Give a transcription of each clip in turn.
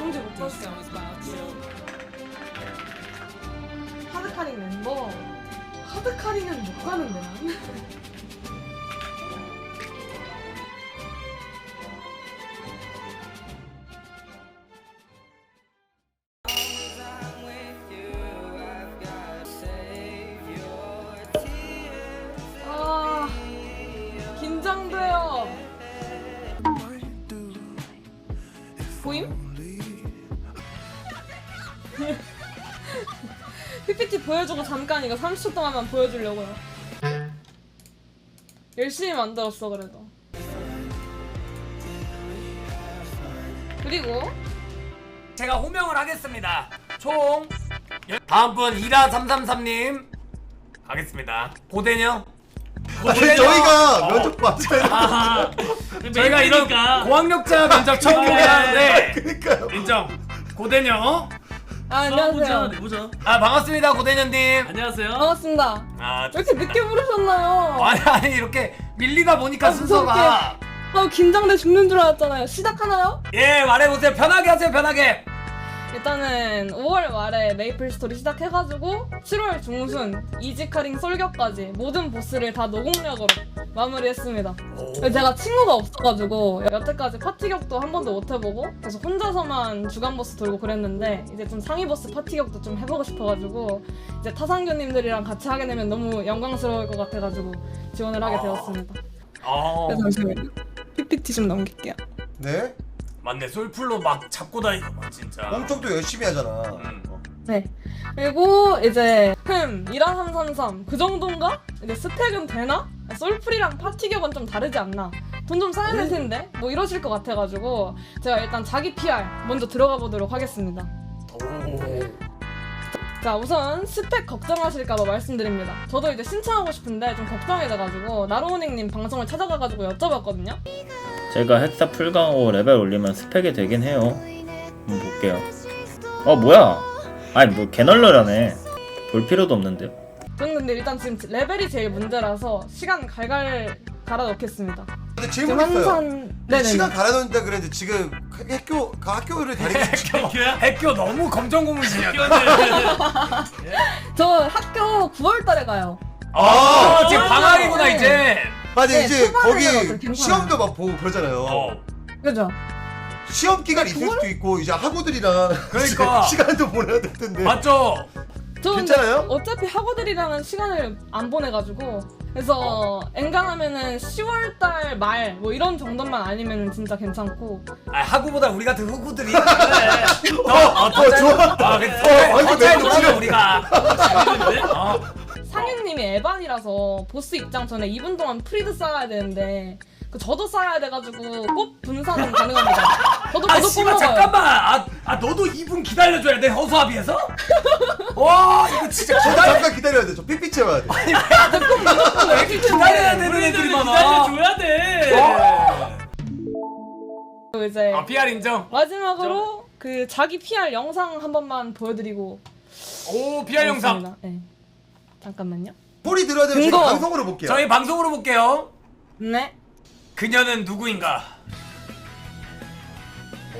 언제 못 봤어? 하드카링 멤버 하드카링은 못 가는데 난. 보여주고 잠깐 이거 30초 동안만 보여주려고요. 열심히 만들었어 그래도. 그리고 제가 호명을 하겠습니다. 총 열- 다음 분 이라 333님 가겠습니다. 고대녀. 아니 저희가 면접 봤잖아요. 아하. 저희가 이런 고학력자 면접 처음 보긴 하는데 그러니까요. 인정. 고대녀. 아 보자 안녕하세요. 내보자 아 반갑습니다 고대녀님. 안녕하세요 반갑습니다. 아 왜 이렇게 늦게 부르셨나요? 아니 아니 이렇게 밀리다 보니까 아, 순서가 아 긴장돼 죽는 줄 알았잖아요. 시작하나요? 예 말해보세요 편하게 하세요 편하게. 일단은 5월 말에 메이플 스토리 시작해가지고 7월 중순 이지카링 솔격까지 모든 보스를 다 노공력으로 마무리했습니다. 오. 제가 친구가 없어가지고 여태까지 파티격도 한 번도 못 해보고 계속 혼자서만 주간 보스 돌고 그랬는데 이제 좀 상위 보스 파티격도 좀 해보고 싶어가지고 이제 타상교님들이랑 같이 하게 되면 너무 영광스러울 것 같아가지고 지원을 하게 되었습니다. 어 네, 잠시만요. PPT 좀 넘길게요. 네. 맞네 솔플로 막 잡고 다니고 진짜. 엄청 또 열심히 하잖아. 음. 네. 그리고 이제 흠 이란 333 그 정도인가? 이제 스펙은 되나? 솔플이랑 파티격은 좀 다르지 않나? 돈좀 쌓아야 될 텐데 뭐 이러실 것 같아가지고 제가 일단 자기 PR 먼저 들어가 보도록 하겠습니다. 자 우선 스펙 걱정하실까봐 말씀드립니다. 저도 이제 신청하고 싶은데 좀 걱정이 돼가지고 나로우닝님 방송을 찾아가가지고 여쭤봤거든요. 제가 헥사 풀강하고 레벨 올리면 스펙이 되긴 해요. 한번 볼게요. 어 뭐야? 아니 뭐 개널러라네. 볼 필요도 없는데요. 저는 근데 일단 지금 레벨이 제일 문제라서 시간 갈갈 갈아 넣겠습니다. 근데 지금 질문 있어요. 네네. 시간 갈아놓는다 그랬는데 지금 학교 그 학교를 다니고 학교 학교야? 학교 너무 검정 고무신이야. 저 학교 9월달에 가요. 아 지금 아, 방학이구나 네. 이제. 아니 네, 이제 거기. 시험도 막 보고 그러잖아요. 어. 그죠? 시험 기간 있을 수도 있고 이제 학우들이랑 그러니까. 시간도 보내야 될 텐데. 맞죠? 저 근데 괜찮아요? 어차피 학우들이랑은 시간을 안 보내가지고 그래서 엔간하면은 10월달 말 뭐 이런 정도만 아니면 진짜 괜찮고 아 하구보다 우리 같은 흑우들이 어, 어, 좋아. 아, 어, 그래. 완전 어차피 내 우리가. 어. 상윤님이 에반이라서 보스 입장 전에 2분 동안 프리드 쌓아야 되는데 그 저도 쌓아야 돼가지고 꼭 분산은 가능합니다. 저도 아 저도 씨발 먹어요. 잠깐만. 아, 아 너도 2분 기다려줘야 돼 허수아비에서? 와 이거 진짜 저 기다려. 잠깐 기다려야 돼. 저 삐삐 채워야 돼. 왜 이렇게 기다려야 되는 애들이 많아? 기다려줘야 돼 그리고 이제 아 PR 인정. 마지막으로 그 자기 PR 영상 한 번만 보여드리고 오 PR 영상. 네. 잠깐만요. 소리 들어야 되면 근거. 방송으로 볼게요. 저희 방송으로 볼게요. 네. 그녀는 누구인가?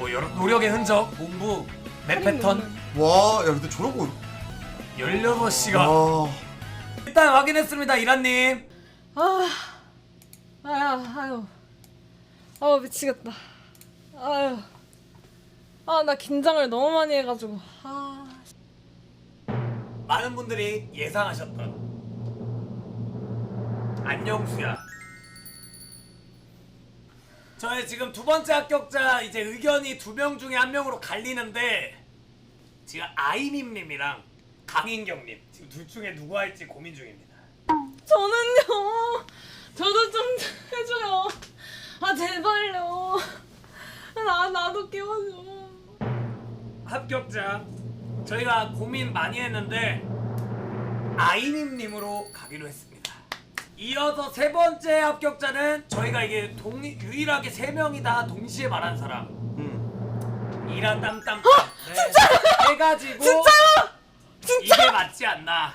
오 여러 노력의 흔적, 공부, 맵 패턴, 와, 야 근데 저런 거. 16시간. 와. 일단 확인했습니다, 이란님. 아, 아야, 아유, 아우 미치겠다. 아유, 아 나 긴장을 너무 많이 해가지고. 아, 많은 분들이 예상하셨던 안녕수야. 저의 지금 두 번째 합격자 이제 의견이 두 명 중에 한 명으로 갈리는데 지금 아이님님이랑 강인경님 지금 둘 중에 누구 할지 고민 중입니다. 저는요. 저도 좀 해줘요. 아 제발요. 나 나도 깨워줘. 합격자 저희가 고민 많이 했는데 아이님님으로 가기로 했습니다. 이어서 세 번째 합격자는 저희가 이게 동 유일하게 세 명이 다 동시에 말한 사람 음. 이라 땀땀 네. 해가지고 진짜요? 같지 않나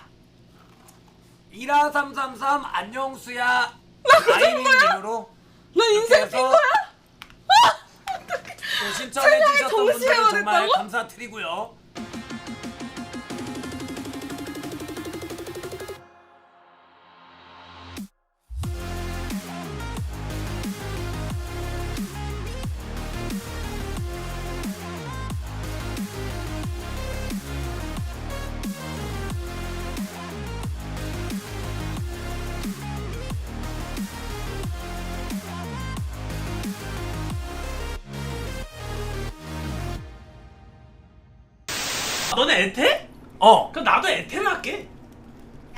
12333 안녕수야 아이님으로 나 인생 핀 거야? 또 신청해 주셨던 분들 정말? 감사드리고요 너네 에테? 어 그럼 나도 에테를 할게.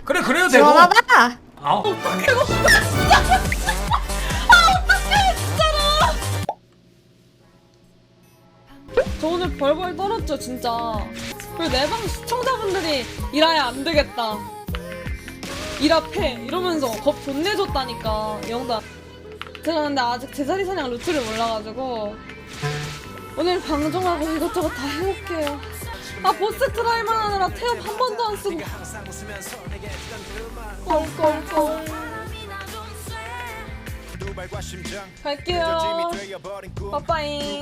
그래 그래도 되고 시원하다. 어. 어떡해 이거 진짜 아 어떡해 진짜로 저 오늘 벌벌 떨었죠 진짜 그리고 내 방 시청자분들이 일하야 안 되겠다 일합해 이러면서 겁 존내 줬다니까 영단 제가 근데 아직 제자리 사냥 루트를 몰라가지고 오늘 방송하고 이것저것 다 해볼게요 아 보스 트라이만 하느라 태엽 한 번도 안 쓰고. 꼴꼴꼴 갈게요. 빠빠잉.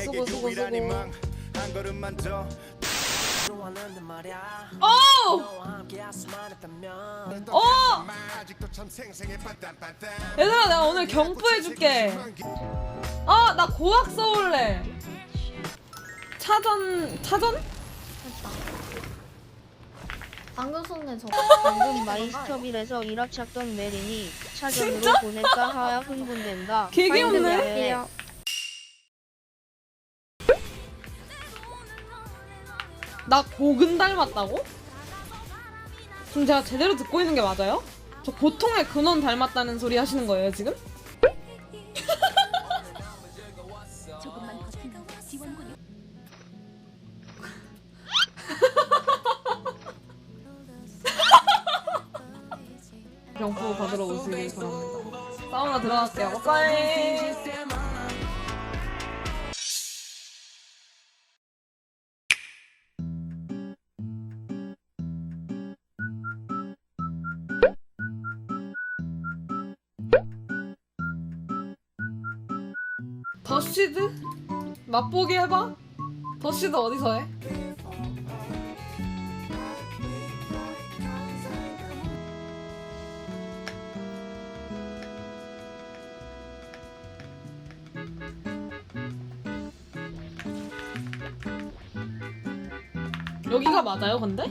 수고 수고 수고 수고. 오! 어! 얘들아 내가 오늘 경부해줄게. 아나 고학 써올래 차전 차전? 방금 속내 저 방금 마이스터빌에서 일학 찾던 메린이 차전으로 진짜? 보낼까 하여 흥분된다. 개 귀엽네. 미안해요. 나 고근 닮았다고? 지금 제가 제대로 듣고 있는 게 맞아요? 저 보통의 근원 닮았다는 소리 하시는 거예요 지금? 빠이. 더시드? 맛보기 해봐? 더시드 어디서 해? 여기가 맞아요, 근데?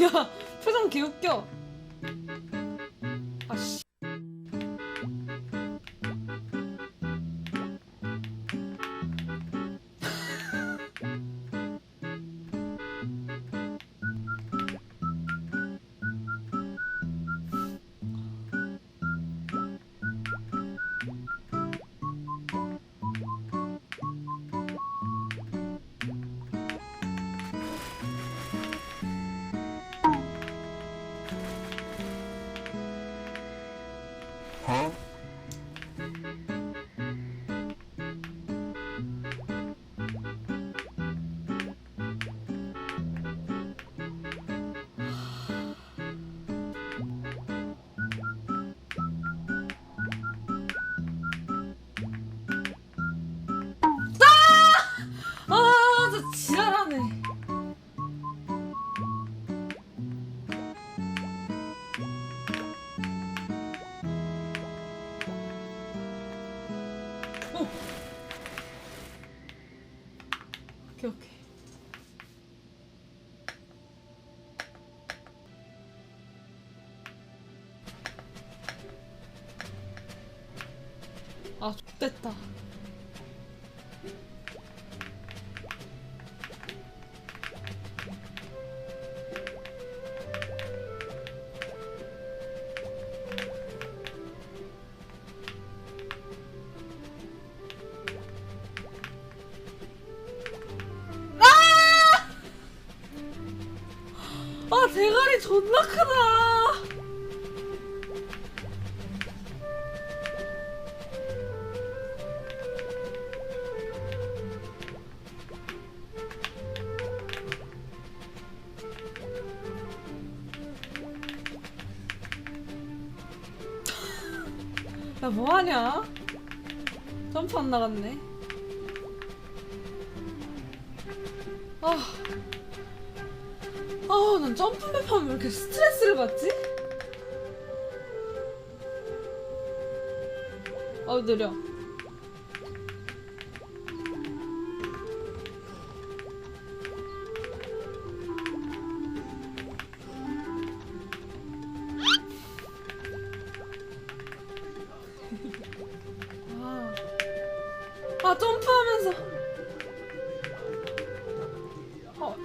야, 표정 개웃겨. 아, 됐다. 아 대가리 존나 크다. 나 뭐하냐? 점프 안 나갔네. 아, 아, 난 점프맵 하면 왜 이렇게 스트레스를 받지? 아, 느려. 아 점프하면서. 어,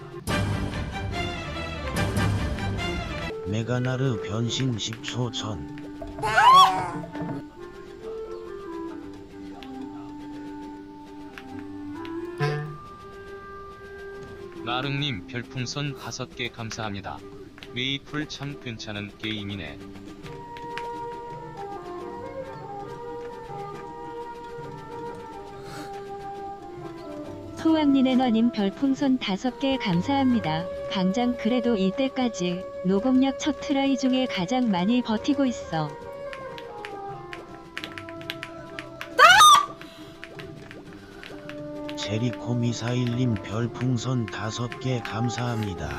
메가나르 변신 10초 전. 나릉님 별풍선 5개 감사합니다. 메이플 참 괜찮은 게임이네. 소왕리네너님 별풍선 5개 감사합니다. 강장 그래도 이때까지 노공력 첫 트라이 중에 가장 많이 버티고 있어. 제리코 미사일님 별풍선 5개 감사합니다.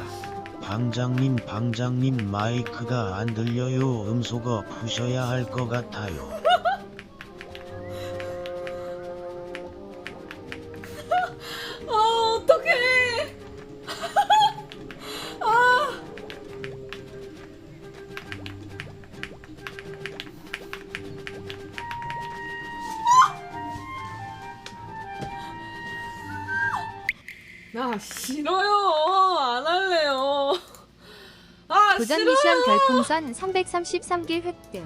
방장님 방장님 마이크가 안 들려요. 음소거 푸셔야 할 것 같아요. 아 싫어요. 안 할래요. 아 도전 싫어요. 미션 별풍선 333개 획득.